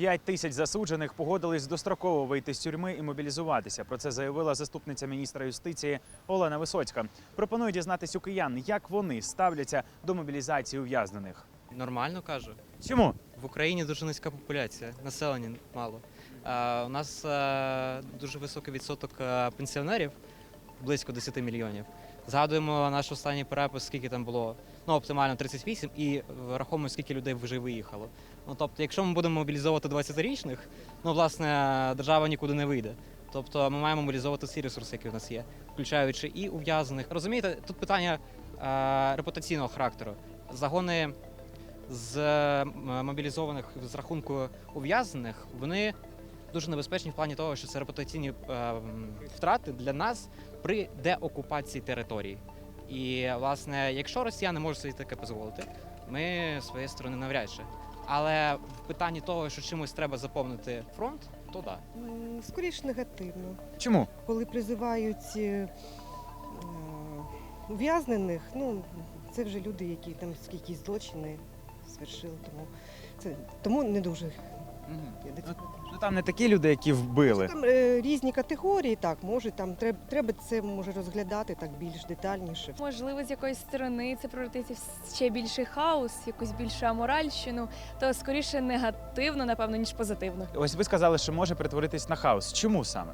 П'ять тисяч засуджених погодились достроково вийти з тюрми і мобілізуватися. Про це заявила заступниця міністра юстиції Олена Висоцька. Пропоную дізнатись у киян, як вони ставляться до мобілізації ув'язнених. Нормально кажу. Чому? В Україні дуже низька популяція, населення мало. Е, у нас е, дуже високий відсоток е, пенсіонерів, близько 10 мільйонів. Згадуємо наш останній перепис, скільки там було, ну оптимально 38, і рахуємо, скільки людей вже виїхало. Ну тобто, якщо ми будемо мобілізовувати 20-річних, ну власне держава нікуди не вийде. Тобто ми маємо мобілізовувати всі ресурси, які в нас є, включаючи і ув'язнених. Розумієте, тут питання е, репутаційного характеру. Загони з е, мобілізованих з рахунку ув'язнених, вони дуже небезпечні в плані того, що це репутаційні е, втрати для нас при деокупації території. І власне, якщо росіяни можуть собі таке дозволити, ми з своєї сторони навряд чи. Але в питанні того, що чимось треба заповнити фронт, то так. М, Скоріш негативно. Чому? Коли призивають е, е, ув'язнених, ну це вже люди, які там скільки злочини звершили, тому це тому не дуже. Ну там не такі люди, які вбили. Там е, різні категорії, так може там треба, треба це може розглядати так більш детальніше. Можливо, з якоїсь сторони це превратиться в ще більший хаос, якусь більшу аморальщину, то скоріше негативно, напевно, ніж позитивно. Ось ви сказали, що може перетворитись на хаос. Чому саме?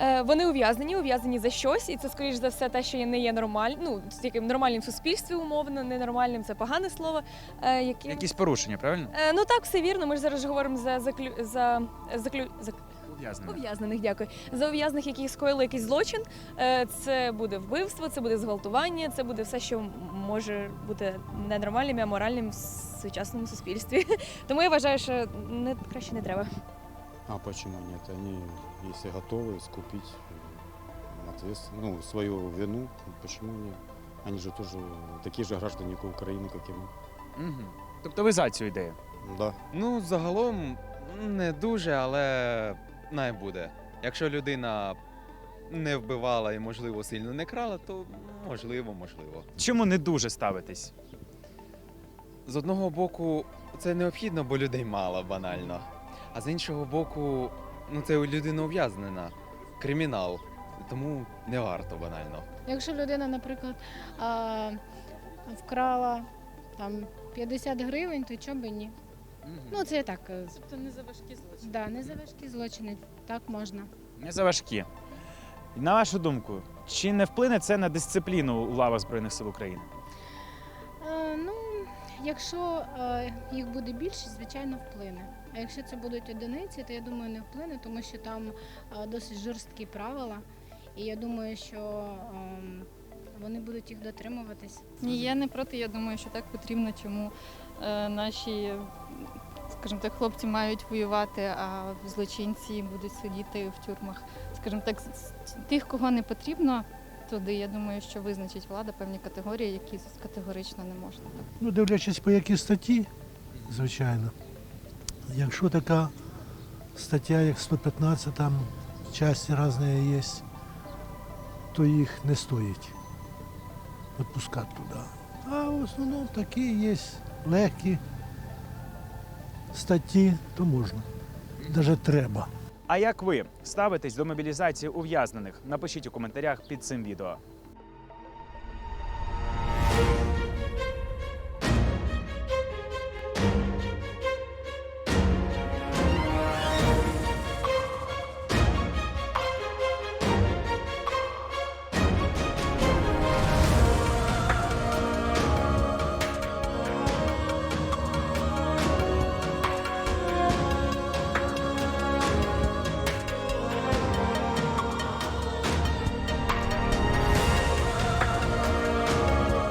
Е, вони ув'язнені, ув'язнені за щось, і це скоріш за все те, що не є нормаль, ну з яким нормальним в суспільстві умовно, ненормальним це погане слово. Е, яким... Якісь порушення, правильно? Е, ну так, все вірно. Ми ж зараз говоримо за заклю... за заклю... за Ув'язнених. ув'язнених. Дякую за ув'язнених, які скоїли якийсь злочин. Це буде вбивство, це буде зґвалтування, це буде все, що може бути ненормальним і аморальним в сучасному суспільстві. Тому я вважаю, що не краще не треба. А почему нет? Они, если готовы искупить э, ответственно- ну, свою вину, почему нет? Они же тоже такие же граждане как Украины, как и мы. Угу. Тобто ви за цю ідею? Да. Ну, загалом не дуже, але най буде. Якщо людина не вбивала і, можливо, сильно не крала, то можливо, можливо. Чому не дуже ставитесь? З одного боку, це необхідно, бо людей мало банально. А з іншого боку, ну це людина ув'язнена, кримінал. Тому не варто банально. Якщо людина, наприклад, а, вкрала там 50 гривень, то чого би ні? Ну, це я так. е, з- Тобто не за важкі злочини. Да, не за важкі злочини, так можна. Не за важкі. На вашу думку, чи не вплине це на дисципліну у лавах Збройних сил України? Е, ну, якщо е, їх буде більше, звичайно, вплине. А якщо це будуть одиниці, то я думаю, не вплине, тому що там е, досить жорсткі правила. І я думаю, що ем, вони будуть їх дотримуватись. Ні, я не проти. Я думаю, що так потрібно, чому е, наші, скажімо так, хлопці мають воювати, а злочинці будуть сидіти в тюрмах. Скажімо так, тих, кого не потрібно туди, я думаю, що визначить влада певні категорії, які категорично не можна. Ну, дивлячись по якій статті, звичайно. Якщо така стаття, як 115, там часті різні є, то їх не стоїть відпускати туди. А в основному такі є легкі статті, то можна. Навіть треба. А як ви ставитесь до мобілізації ув'язнених? Напишіть у коментарях під цим відео.